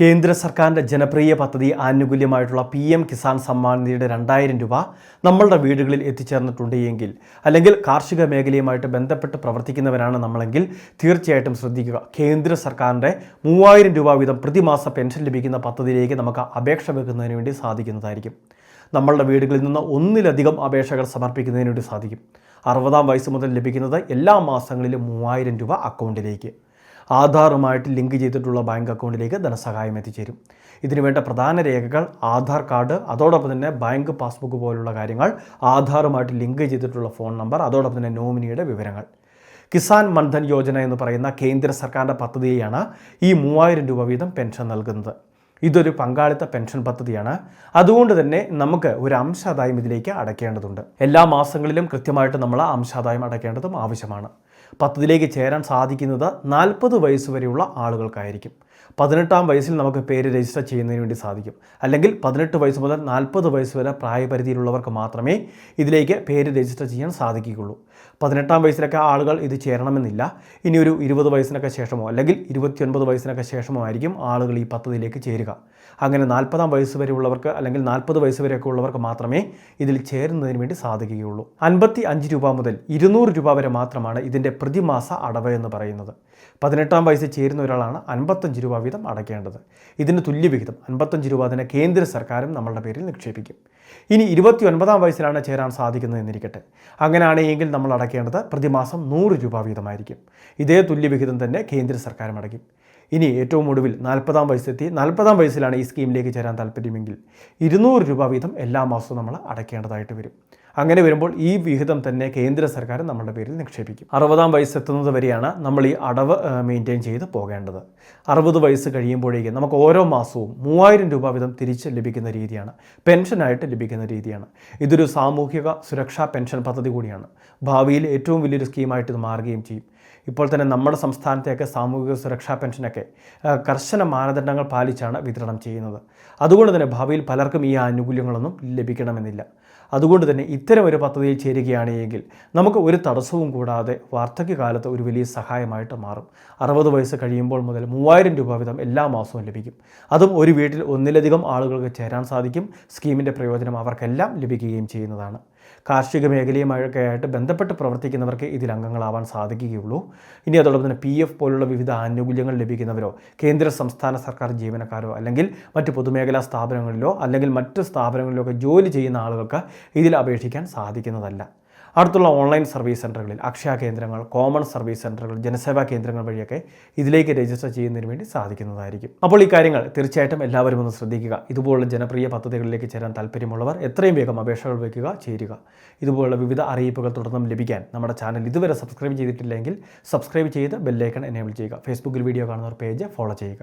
കേന്ദ്ര സർക്കാരിന്റെ ജനപ്രിയ പദ്ധതി ആനുകൂല്യമായിട്ടുള്ള പി എം കിസാൻ സമ്മാൻ നിധിയുടെ രണ്ടായിരം രൂപ നമ്മളുടെ വീടുകളിൽ എത്തിച്ചേർന്നിട്ടുണ്ട് എങ്കിൽ അല്ലെങ്കിൽ കാർഷിക മേഖലയുമായിട്ട് ബന്ധപ്പെട്ട് പ്രവർത്തിക്കുന്നവരാണ് നമ്മളെങ്കിൽ തീർച്ചയായിട്ടും ശ്രദ്ധിക്കുക. കേന്ദ്ര സർക്കാരിന്റെ മൂവായിരം രൂപ വീതം പ്രതിമാസ പെൻഷൻ ലഭിക്കുന്ന പദ്ധതിയിലേക്ക് നമുക്ക് അപേക്ഷ വെക്കുന്നതിന് വേണ്ടി സാധിക്കുന്നതായിരിക്കും. നമ്മളുടെ വീടുകളിൽ നിന്ന് ഒന്നിലധികം അപേക്ഷകൾ സമർപ്പിക്കുന്നതിന് വേണ്ടി സാധിക്കും. അറുപതാം വയസ്സ് മുതൽ ലഭിക്കുന്നത് എല്ലാ മാസങ്ങളിലും മൂവായിരം രൂപ അക്കൗണ്ടിലേക്ക്. ആധാറുമായിട്ട് ലിങ്ക് ചെയ്തിട്ടുള്ള ബാങ്ക് അക്കൗണ്ടിലേക്ക് ധനസഹായം എത്തിച്ചേരും. ഇതിനുവേണ്ട പ്രധാന രേഖകൾ ആധാർ കാർഡ് അതോടൊപ്പം തന്നെ ബാങ്ക് പാസ്ബുക്ക് പോലുള്ള കാര്യങ്ങൾ ആധാറുമായിട്ട് ലിങ്ക് ചെയ്തിട്ടുള്ള ഫോൺ നമ്പർ അതോടൊപ്പം തന്നെ നോമിനിയുടെ വിവരങ്ങൾ. കിസാൻ മൻധൻ യോജന എന്ന് പറയുന്ന കേന്ദ്ര സർക്കാരിന്റെ പദ്ധതിയാണ് ഈ മൂവായിരം രൂപ വീതം പെൻഷൻ നൽകുന്നത്. ഇതൊരു പങ്കാളിത്ത പെൻഷൻ പദ്ധതിയാണ്. അതുകൊണ്ട് തന്നെ നമുക്ക് ഒരു അംശാദായം ഇതിലേക്ക് അടയ്ക്കേണ്ടതുണ്ട്. എല്ലാ മാസങ്ങളിലും കൃത്യമായിട്ട് നമ്മൾ അംശാദായം അടയ്ക്കേണ്ടതും ആവശ്യമാണ്. പദ്ധതിയിലേക്ക് ചേരാൻ സാധിക്കുന്നത് നാൽപ്പത് വയസ്സ് വരെയുള്ള ആളുകൾക്കായിരിക്കും. പതിനെട്ടാം വയസ്സിൽ നമുക്ക് പേര് രജിസ്റ്റർ ചെയ്യുന്നതിന് വേണ്ടി സാധിക്കും. അല്ലെങ്കിൽ പതിനെട്ട് വയസ്സ് മുതൽ നാൽപ്പത് വയസ്സ് വരെ പ്രായപരിധിയിലുള്ളവർക്ക് മാത്രമേ ഇതിലേക്ക് പേര് രജിസ്റ്റർ ചെയ്യാൻ സാധിക്കുകയുള്ളൂ. പതിനെട്ടാം വയസ്സിലൊക്കെ ആളുകൾ ഇത് ചേരണമെന്നില്ല. ഇനി ഒരു ഇരുപത് വയസ്സിനൊക്കെ ശേഷമോ അല്ലെങ്കിൽ ഇരുപത്തിയൊൻപത് വയസ്സിനൊക്കെ ശേഷമോ ആയിരിക്കും ആളുകൾ ഈ പദ്ധതിയിലേക്ക് ചേരുക. അങ്ങനെ നാൽപ്പതാം വയസ്സ് വരെയുള്ളവർക്ക് അല്ലെങ്കിൽ നാൽപ്പത് വയസ്സ് വരെയൊക്കെ ഉള്ളവർക്ക് മാത്രമേ ഇതിൽ ചേരുന്നതിന് വേണ്ടി സാധിക്കുകയുള്ളൂ. അൻപത്തി അഞ്ച് രൂപ മുതൽ ഇരുന്നൂറ് രൂപ വരെ മാത്രമാണ് ഇതിന്റെ പ്രതിമാസ അടവ് എന്ന് പറയുന്നത്. പതിനെട്ടാം വയസ്സിൽ ചേരുന്ന ഒരാളാണ് അൻപത്തഞ്ച് രൂപ വീതം അടയ്ക്കേണ്ടത്. ഇതിന് തുല്യവിഹിതം അൻപത്തഞ്ച് രൂപ തന്നെ കേന്ദ്ര സർക്കാരും നമ്മളുടെ പേരിൽ നിക്ഷേപിക്കും. ഇനി ഇരുപത്തി ഒൻപതാം വയസ്സിലാണ് ചേരാൻ സാധിക്കുന്നത് എന്നിരിക്കട്ടെ. അങ്ങനെയാണെങ്കിൽ നമ്മൾ അടയ്ക്കേണ്ടത് പ്രതിമാസം നൂറ് രൂപ വീതമായിരിക്കും. ഇതേ തുല്യവിഹിതം തന്നെ കേന്ദ്ര സർക്കാരും അടയ്ക്കും. ഇനി ഏറ്റവും ഒടുവിൽ നാൽപ്പതാം വയസ്സെത്തി. നാൽപ്പതാം വയസ്സിലാണ് ഈ സ്കീമിലേക്ക് ചേരാൻ താല്പര്യമെങ്കിൽ ഇരുന്നൂറ് രൂപ വീതം എല്ലാ മാസവും നമ്മൾ അടയ്ക്കേണ്ടതായിട്ട് വരും. അങ്ങനെ വരുമ്പോൾ ഈ വിഹിതം തന്നെ കേന്ദ്ര സർക്കാർ നമ്മുടെ പേരിൽ നിക്ഷേപിക്കും. അറുപതാം വയസ്സെത്തുന്നത് വരെയാണ് നമ്മൾ ഈ അടവ് മെയിന്റെയിൻ ചെയ്ത് പോകേണ്ടത്. അറുപത് വയസ്സ് കഴിയുമ്പോഴേക്കും നമുക്ക് ഓരോ മാസവും മൂവായിരം രൂപ വീതം തിരിച്ച് ലഭിക്കുന്ന രീതിയാണ്. പെൻഷനായിട്ട് ലഭിക്കുന്ന രീതിയാണ്. ഇതൊരു സാമൂഹിക സുരക്ഷാ പെൻഷൻ പദ്ധതി കൂടിയാണ്. ഭാവിയിൽ ഏറ്റവും വലിയൊരു സ്കീമായിട്ട് ഇത് മാറുകയും ചെയ്യും. ഇപ്പോൾ തന്നെ നമ്മുടെ സംസ്ഥാനത്തെയൊക്കെ സാമൂഹിക സുരക്ഷാ പെൻഷനൊക്കെ കർശന മാനദണ്ഡങ്ങൾ പാലിച്ചാണ് വിതരണം ചെയ്യുന്നത്. അതുകൊണ്ട് തന്നെ ഭാവിയിൽ പലർക്കും ഈ ആനുകൂല്യങ്ങളൊന്നും ലഭിക്കണമെന്നില്ല. അതുകൊണ്ട് തന്നെ ഇത്തരം ഒരു പദ്ധതിയിൽ ചേരുകയാണെങ്കിൽ നമുക്ക് ഒരു തടസ്സവും കൂടാതെ വാർദ്ധക്യകാലത്ത് ഒരു വലിയ സഹായമായിട്ട് മാറും. അറുപത് വയസ്സ് കഴിയുമ്പോൾ മുതൽ മൂവായിരം രൂപ വീതം എല്ലാ മാസവും ലഭിക്കും. അതും ഒരു വീട്ടിൽ ഒന്നിലധികം ആളുകൾക്ക് ചേരാൻ സാധിക്കും. സ്കീമിന്റെ പ്രയോജനം അവർക്കെല്ലാം ലഭിക്കുകയും ചെയ്യുന്നതാണ്. കാർഷിക മേഖലയുമായിട്ട് ബന്ധപ്പെട്ട് പ്രവർത്തിക്കുന്നവർക്ക് ഇതിൽ അംഗങ്ങളാവാൻ സാധിക്കുകയുള്ളൂ. ഇനി അതോടൊപ്പം തന്നെ പി എഫ് പോലുള്ള വിവിധ ആനുകൂല്യങ്ങൾ ലഭിക്കുന്നവരോ കേന്ദ്ര സംസ്ഥാന സർക്കാർ ജീവനക്കാരോ അല്ലെങ്കിൽ മറ്റ് പൊതുമേഖലാ സ്ഥാപനങ്ങളിലോ അല്ലെങ്കിൽ മറ്റ് സ്ഥാപനങ്ങളിലോ ഒക്കെ ജോലി ചെയ്യുന്ന ആളുകൾക്ക് ഇതിൽ അപേക്ഷിക്കാൻ സാധിക്കുന്നതല്ല. അടുത്തുള്ള ഓൺലൈൻ സർവീസ് സെന്ററുകളിൽ അക്ഷയ കേന്ദ്രങ്ങൾ കോമൺ സർവീസ് സെന്ററുകൾ ജനസേവാ കേന്ദ്രങ്ങൾ വഴിയൊക്കെ ഇതിലേക്ക് രജിസ്റ്റർ ചെയ്യുന്നതിന് വേണ്ടി സാധിക്കുന്നതായിരിക്കും. അപ്പോൾ ഈ കാര്യങ്ങൾ തീർച്ചയായിട്ടും എല്ലാവരും ഒന്ന് ശ്രദ്ധിക്കുക. ഇതുപോലുള്ള ജനപ്രിയ പദ്ധതികളിലേക്ക് ചേരാൻ താല്പര്യമുള്ളവർ എത്രയും വേഗം അപേക്ഷകൾ വയ്ക്കുക ചേരുക. ഇതുപോലുള്ള വിവിധ അറിയിപ്പുകൾ തുടർന്നും ലഭിക്കാൻ നമ്മുടെ ചാനൽ ഇതുവരെ സബ്സ്ക്രൈബ് ചെയ്തിട്ടില്ലെങ്കിൽ സബ്സ്ക്രൈബ് ചെയ്ത് ബെല്ലൈക്കൺ എനേബിൾ ചെയ്യുക. ഫേസ്ബുക്കിൽ വീഡിയോ കാണുന്നവർ പേജ് ഫോളോ ചെയ്യുക.